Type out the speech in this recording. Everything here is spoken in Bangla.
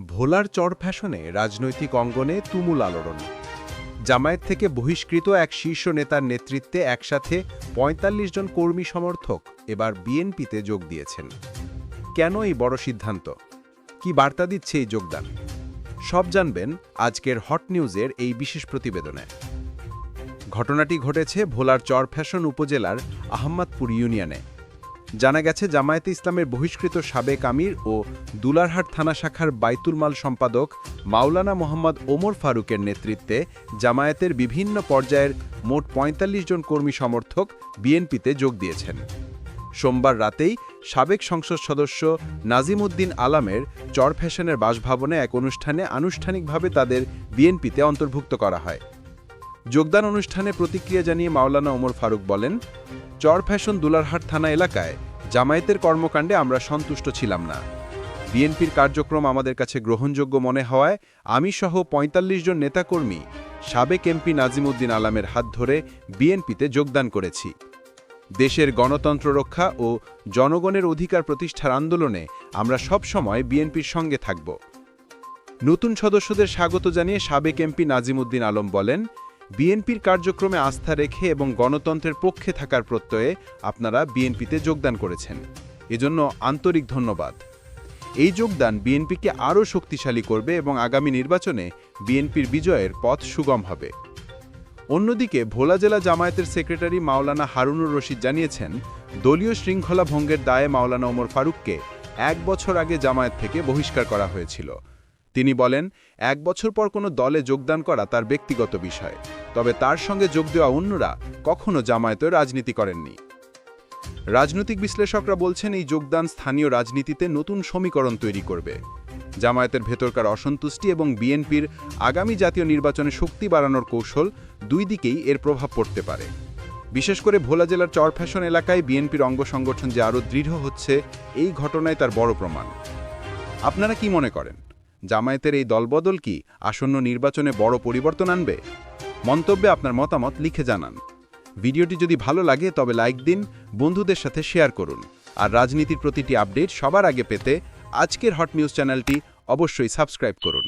ভোলার চর ফ্যাশনে রাজনৈতিক অঙ্গনে তুমুল আলোড়ন। জামায়াত থেকে বহিষ্কৃত এক শীর্ষ নেতার নেতৃত্বে একসাথে ৪৫ জন কর্মী সমর্থক এবার বিএনপিতে যোগ দিয়েছেন। কেন এই বড় সিদ্ধান্ত? কি বার্তা দিচ্ছে এই যোগদান? সব জানবেন আজকের হট নিউজের এই বিশেষ প্রতিবেদনে। ঘটনাটি ঘটেছে ভোলার চর ফ্যাশন উপজেলার আহম্মদপুর ইউনিয়নে। জানা গেছে, জামায়াতে ইসলামের বহিষ্কৃত সাবেক আমির ও দুলারহাট থানা শাখার বাইতুল মাল সম্পাদক মাওলানা মোহাম্মদ ওমর ফারুকের নেতৃত্বে জামায়াতের বিভিন্ন পর্যায়ের মোট ৪৫ জন কর্মী সমর্থক বিএনপিতে যোগ দিয়েছেন। সোমবার রাতেই সাবেক সংসদ সদস্য নাজিম উদ্দিন আলামের চর ফ্যাশনের বাসভবনে এক অনুষ্ঠানে আনুষ্ঠানিকভাবে তাদের বিএনপিতে অন্তর্ভুক্ত করা হয়। যোগদান অনুষ্ঠানে প্রতিক্রিয়া জানিয়ে মাওলানা ওমর ফারুক বলেন চর ফ্যাশন দুলারহাট থানা এলাকায় জামায়াতের কর্মকাণ্ডে আমরা সন্তুষ্ট ছিলাম না। বিএনপির কার্যক্রম আমাদের কাছে গ্রহণযোগ্য মনে হওয়ায় আমি সহ ৪৫ জন নেতাকর্মী সাবেক এমপি নাজিমউদ্দিন আলামের হাত ধরে বিএনপিতে যোগদান করেছি। দেশের গণতন্ত্র রক্ষা ও জনগণের অধিকার প্রতিষ্ঠার আন্দোলনে আমরা সব সময় বিএনপির সঙ্গে থাকব। নতুন সদস্যদের স্বাগত জানিয়ে সাবেক এমপি নাজিমউদ্দিন আলম বলেন বিএনপির কার্যক্রমে আস্থা রেখে এবং গণতন্ত্রের পক্ষে থাকার প্রত্যয়ে আপনারা বিএনপিতে যোগদান করেছেন। এজন্য আন্তরিক ধন্যবাদ। এই যোগদান বিএনপিকে আরও শক্তিশালী করবে এবং আগামী নির্বাচনে বিএনপির বিজয়ের পথ সুগম হবে। অন্যদিকে ভোলা জেলা জামায়াতের সেক্রেটারি মাওলানা হারুনুর রশিদ জানিয়েছেন, দলীয় শৃঙ্খলা ভঙ্গের দায়ে মাওলানা ওমর ফারুককে এক বছর আগে জামায়াত থেকে বহিষ্কার করা হয়েছিল। তিনি বলেন, এক বছর পর কোনো দলে যোগদান করা তার ব্যক্তিগত বিষয়। তবে তার সঙ্গে যোগ দেওয়া অন্যরা কখনো জামায়াতের রাজনীতি করেননি। রাজনৈতিক বিশ্লেষকরা বলছেন, এই যোগদান স্থানীয় রাজনীতিতে নতুন সমীকরণ তৈরি করবে। জামায়াতের ভেতরকার অসন্তুষ্টি এবং বিএনপির আগামী জাতীয় নির্বাচনে শক্তি বাড়ানোর কৌশল দুই দিকেই এর প্রভাব পড়তে পারে। বিশেষ করে ভোলা জেলার চর ফ্যাশন এলাকায় বিএনপির অঙ্গ সংগঠন যে আরও দৃঢ় হচ্ছে, এই ঘটনায় তার বড় প্রমাণ। আপনারা কি মনে করেন? জামায়াতের এই দলবদল কি আসন্ন নির্বাচনে বড় পরিবর্তন আনবে? মন্তব্যে আপনার মতামত লিখে জানান। ভিডিওটি যদি ভালো লাগে, তবে লাইক দিন, বন্ধুদের সাথে শেয়ার করুন। আর রাজনীতির প্রতিটি আপডেট সবার আগে পেতে আজকের হট নিউজ চ্যানেলটি অবশ্যই সাবস্ক্রাইব করুন।